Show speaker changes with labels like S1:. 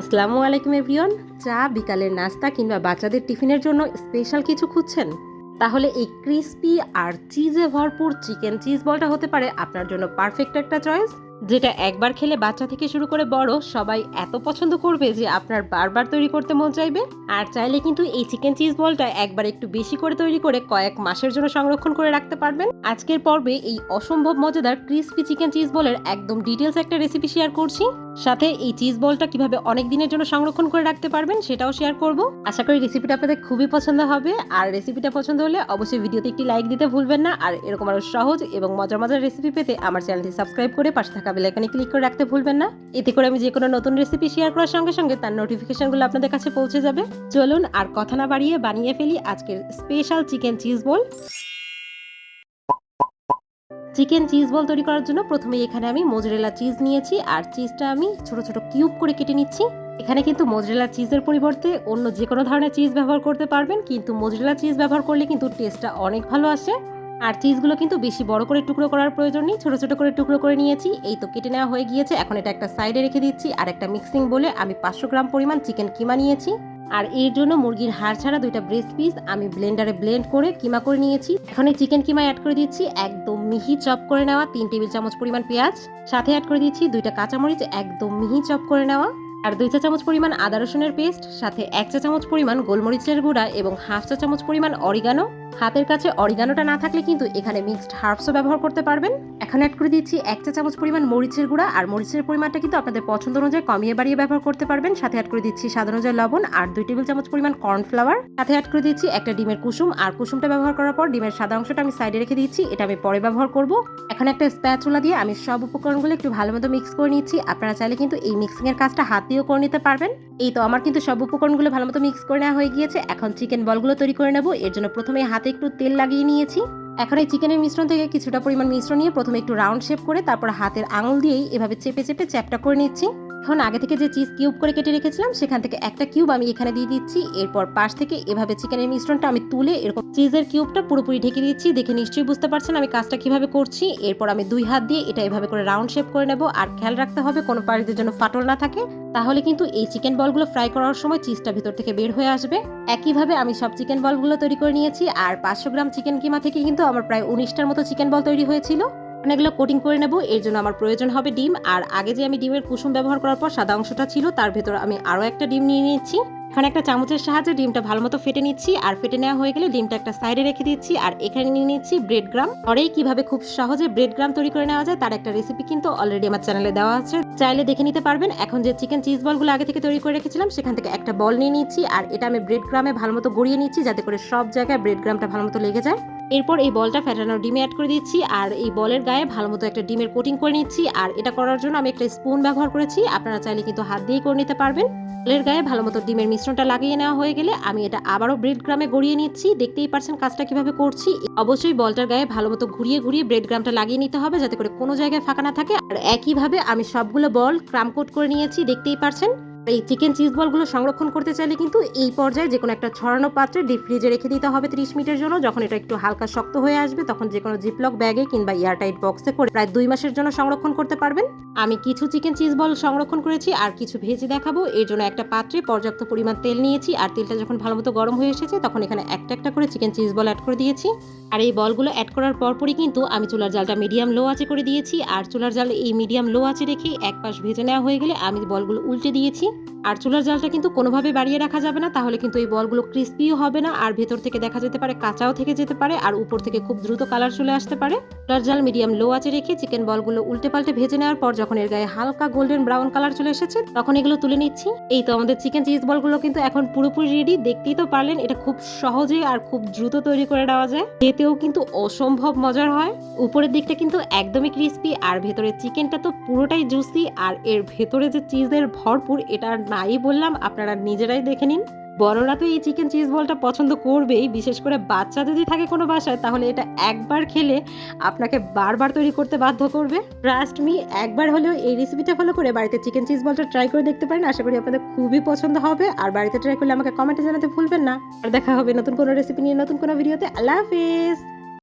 S1: আসসালামু আলাইকুম এভরিওয়ান। চা, বিকালের নাস্তা কিংবা বাচ্চাদের টিফিনের জন্য স্পেশাল কিছু খুঁজছেন? তাহলে এই ক্রিস্পি আর চিজে ভরপুর চিকেন চিজ বলটা হতে পারে আপনার জন্য পারফেক্ট একটা চয়েস যেটা একবার খেলে বাচ্চা থেকে শুরু করে বড় সবাই এত পছন্দ করবে যে আপনার বারবার তৈরি করতে মন চাইবে। আর চাইলে কিন্তু এই চিকেন চিজ বলটা একবার একটু বেশি করে তৈরি করে কয়েক মাসের জন্য সংরক্ষণ করে রাখতে পারবেন। আজকের পর্বে এই অসম্ভব মজাদার ক্রিস্পি চিকেন চিজ বলের একদম ডিটেলস একটা রেসিপি শেয়ার করছি। সাথে এই চিজ বলটা কীভাবে অনেক দিনের জন্য সংরক্ষণ করে রাখতে পারবেন সেটাও শেয়ার করব। আশা করি রেসিপিটা আপনাদের খুবই পছন্দ হবে। আর রেসিপিটা পছন্দ হলে অবশ্যই ভিডিওতে একটি লাইক দিতে ভুলবেন না। আর এরকম আরও সহজ এবং মজার মজার রেসিপি পেতে আমার চ্যানেলটি সাবস্ক্রাইব করে পাশে থাকা বেলাইকানে ক্লিক করে রাখতে ভুলবেন না। এতে করে আমি যে কোনো নতুন রেসিপি শেয়ার করার সঙ্গে সঙ্গে তার নোটিফিকেশনগুলো আপনাদের কাছে পৌঁছে যাবে। চলুন আর কথা না বাড়িয়ে বানিয়ে ফেলি আজকের special chicken cheese ball chicken cheese ball তৈরি করার জন্য প্রথমে এখানে আমি মোজরেলা চিজ নিয়েছি, আর চিজটা আমি ছোট ছোট কিউব করে কেটে নিচ্ছি। এখানে কিন্তু মোজরেলা চিজের পরিবর্তে অন্য যে কোনো ধরনের চিজ ব্যবহার করতে পারবেন, কিন্তু মোজরেলা চিজ ব্যবহার করলে কিন্তু টেস্টটা অনেক ভালো আসে। আর চিজগুলো কিন্তু বেশি বড় করে টুকরো করার প্রয়োজন নেই, ছোট ছোট করে টুকরো করে নিয়েছি, এই তো কেটে নেওয়া হয়ে গিয়েছে। এখন এটা একটা সাইডে রেখে দিচ্ছি, আর একটা মিক্সিং বলে আমি পাঁচশো গ্রাম পরিমাণ চিকেন কিমা নিয়েছি। আর এর জন্য মুরগির হাড় ছাড়া দুইটা ব্রেস্ট পিস আমি ব্লেন্ডারে ব্লেন্ড করে কিমা করে নিয়েছি। এখন চিকেন কিমা অ্যাড করে দিচ্ছি, একদম মিহি চপ করে নেওয়া, তিন টেবিল চামচ পরিমাণ পেঁয়াজ, সাথে অ্যাড করে দিচ্ছি দুইটা কাঁচামরিচ, একদম মিহি চপ করে নেওয়া, আর দুই চা চামচ পরিমাণ আদা রসুনের পেস্ট সাথে এক চা চামচ পরিমাণ গোলমরিচের গুঁড়া এবং হাফ চা চামচ পরিমাণ অরিগানো হাতের কাছে অরিগানোটা না থাকলে কিন্তু এখানে মিক্সড হার্বসও ব্যবহার করতে পারবেন। এখন অ্যাড করে দিচ্ছি এক চা চামচ পরিমাণ মরিচের গুঁড়া, আর মরিচের পরিমাণটা কিন্তু আপনাদের পছন্দ অনুযায়ী কমিয়ে বাড়িয়ে ব্যবহার করতে পারবেন। সাথে অ্যাড করে দিচ্ছি স্বাদ অনুযায়ী লবণ, আর দুই টেবিল চামচ পরিমাণ কর্নফ্লাওয়ার সাথে অ্যাড করে দিচ্ছি একটা ডিমের কুসুম, আর কুসুমটা ব্যবহার করার পর ডিমের সাদা অংশটা আমি সাইডে রেখে দিচ্ছি, এটা আমি পরে ব্যবহার করব। এখন একটা স্প্যাচুলা দিয়ে আমি সব উপকরণগুলো একটু ভালো মতো মিক্স করে নিচ্ছি। আপনারা চাইলে কিন্তু এই মিক্সিংয়ের কাজটা হাত দিয়েও করে নিতে পারবেন। এই তো, আমার কিন্তু সব উপকরণগুলো ভালো মতো মিক্স করে নেওয়া হয়ে গিয়েছে। এখন চিকেন বলগুলো তৈরি করে নেব। এর জন্য প্রথমে হাতে একটু তেল লাগিয়ে নিয়েছি। এখন এই চিকেনের মিশ্রণ থেকে কিছুটা পরিমাণ মিশ্রণ নিয়ে প্রথমে একটু রাউন্ড শেপ করে তারপর হাতের আঙুল দিয়েই এভাবে চেপে চেপে চ্যাপটা করে নিচ্ছি। এখন আগে থেকে যে চিজ কিউব করে কেটে রেখেছিলাম, সেখান থেকে একটা কিউব আমি এখানে দিয়ে দিচ্ছি। এরপর পাশ থেকে এভাবে চিকেনের মিশ্রণটা আমি তুলে এরকম চিজের কিউবটা পুরোপুরি ঢেকে দিচ্ছি। দেখে নিশ্চয়ই বুঝতে পারছেন আমি কাজটা কীভাবে করছি। এরপর আমি দুই হাত দিয়ে এটা এভাবে করে রাউন্ড শেপ করে নেব। আর খেয়াল রাখতে হবে কোনো পাড়িতে যেন ফাটল না থাকে। তাহলে কিন্তু এই চিকেন বলগুলো ফ্রাই করার সময় চিজটা ভিতর থেকে বের হয়ে আসবে। একইভাবে আমি সব চিকেন বলগুলো তৈরি করে নিয়েছি। আর পাঁচশো গ্রাম চিকেন কিমা থেকে কিন্তু আমার প্রায় উনিশটার মতো চিকেন বল তৈরি হয়েছিল। এগুলো কোটিং করে নেব, এর জন্য আমার প্রয়োজন হবে ডিম। আর আগে যে আমি ডিমের কুসুম ব্যবহার করার পর সাদা অংশটা ছিল, তার ভেতর আমি আরও একটা ডিম নিয়ে নিচ্ছি। এখানে একটা চামচের সাহায্যে ডিমটা ভালো মতো ফেটে নিচ্ছি, আর ফেটে নেওয়া হয়ে গেলে ডিমটা একটা সাইডে রেখে দিচ্ছি, আর এখানে নিয়ে নিচ্ছি ব্রেড গ্রাম পরেই কীভাবে খুব সহজে ব্রেড গ্রাম তৈরি করে নেওয়া যায়, তার একটা রেসিপি কিন্তু অলরেডি আমার চ্যানেলে দেওয়া আছে। চাইলে দেখে নিতে পারবেন, এখন যে চিকেন চিজ বলগুলো আগে থেকে তৈরি করে রেখেছিলাম, সেখান থেকে একটা বল নিয়ে নিচ্ছি, আর এটা আমি ব্রেড গ্রামে ভালো মতো গড়িয়ে নিচ্ছি, যাতে করে সব জায়গায় ব্রেড গ্রামটা ভালো মতো লেগে যায়। এরপর এই বলটা ফ্যাটানো ডিমে অ্যাড করে দিচ্ছি, আর এই বলের গায়ে ভালো মতো একটা ডিমের কোটিং করে নিচ্ছি, আর এটা করার জন্য আমি একটা স্পুন ব্যবহার করেছি, আপনারা চাইলে কিন্তু হাত দিয়েই করে নিতে পারবেন। বলের গায়ে ভালো মতো ডিমের মিশ্রণটা লাগিয়ে নেওয়া হয়ে গেলে আমি এটা আবারও ব্রেড গ্রামে গড়িয়ে নিচ্ছি, দেখতেই পারছেন কাজটা কীভাবে করছি। অবশ্যই বলটার গায়ে ভালো মতো ঘুরিয়ে ঘুরিয়ে ব্রেড গ্রামটা লাগিয়ে নিতে হবে, যাতে করে কোনো জায়গায় ফাঁকা না থাকে, আর একইভাবে আমি সবগুলো বল ক্রাম কোট করে নিয়েছি, দেখতেই পারছেন। এই চিকেন চিজ বলগুলো সংরক্ষণ করতে চাইলে কিন্তু এই পর্যায়ে যে কোনো একটা ছড়ানো পাত্রে ডিপ ফ্রিজে রেখে দিতে হবে ত্রিশ মিনিটের জন্য। যখন এটা একটু হালকা শক্ত হয়ে আসবে, তখন যে কোনো জিপলক ব্যাগে কিংবা এয়ারটাইট বক্সে করে প্রায় দুই মাসের জন্য সংরক্ষণ করতে পারবেন। আমি কিছু চিকেন চিজ বল সংরক্ষণ করেছি, আর কিছু ভেজে দেখাবো। এর জন্য একটা পাত্রে পর্যাপ্ত পরিমাণ তেল নিয়েছি, আর তেলটা যখন ভালো মতো গরম হয়ে এসেছে, তখন এখানে একটা একটা করে চিকেন চিজ বল অ্যাড করে দিয়েছি। আর এই বলগুলো অ্যাড করার পরপরই কিন্তু আমি চুলার জালটা মিডিয়াম লো আঁচে করে দিয়েছি, আর চুলার জাল এই মিডিয়াম লো আঁচে রেখে এক পাশ ভেজে নেওয়া হয়ে গেলে আমি বলগুলো উল্টে দিয়েছি। Bye. আর চুলার জালটা কিন্তু কোনোভাবে বাড়িয়ে রাখা যাবে না, তাহলে কিন্তু এই বলগুলো ক্রিস্পিও হবে না, আর ভেতর থেকে দেখা যেতে পারে কাঁচাও থেকে যেতে পারে, আর উপর থেকে খুব দ্রুত কালার চলে আসতে পারে। চুলার জাল মিডিয়াম লো আঁচে রেখে চিকেন বলগুলো উল্টে পাল্টে ভেজে নেওয়ার পর যখন এর গায়ে হালকা গোল্ডেন ব্রাউন কালার চলে এসেছে, তখন এগুলো তুলে নিচ্ছি। এই তো আমাদের চিকেন চিজ বলগুলো কিন্তু এখন পুরোপুরি রেডি দেখতেই তো পারলেন, এটা খুব সহজে আর খুব দ্রুত তৈরি করে নেওয়া যায়। খেতেও কিন্তু অসম্ভব মজার হয়। উপরের দিকটা কিন্তু একদমই ক্রিস্পি আর ভেতরে চিকেনটা তো পুরোটাই জুসি আর এর ভেতরে যে চিজের ভরপুর, এটা নাই বললাম আপনারা নিজেরাই দেখে নিন। বড়রা তো এই চিকেন চিজ বলটা পছন্দ করবেই, বিশেষ করে বাচ্চা যদি থাকে কোনো বাসায়, তাহলে এটা একবার খেলে আপনাকে বারবার তৈরি করতে বাধ্য করবে। ট্রাস্ট মি একবার হলেও এই রেসিপিটা ফলো করে বাড়িতে চিকেন চিজ বলটা ট্রাই করে দেখতে পারেন। আশা করি আপনাদের খুবই পছন্দ হবে। আর বাড়িতে ট্রাই করলে আমাকে কমেন্টে জানাতে ভুলবেন না। আর দেখা হবে নতুন কোনো রেসিপি নিয়ে নতুন কোনো ভিডিওতে আল্লাহ হাফিজ!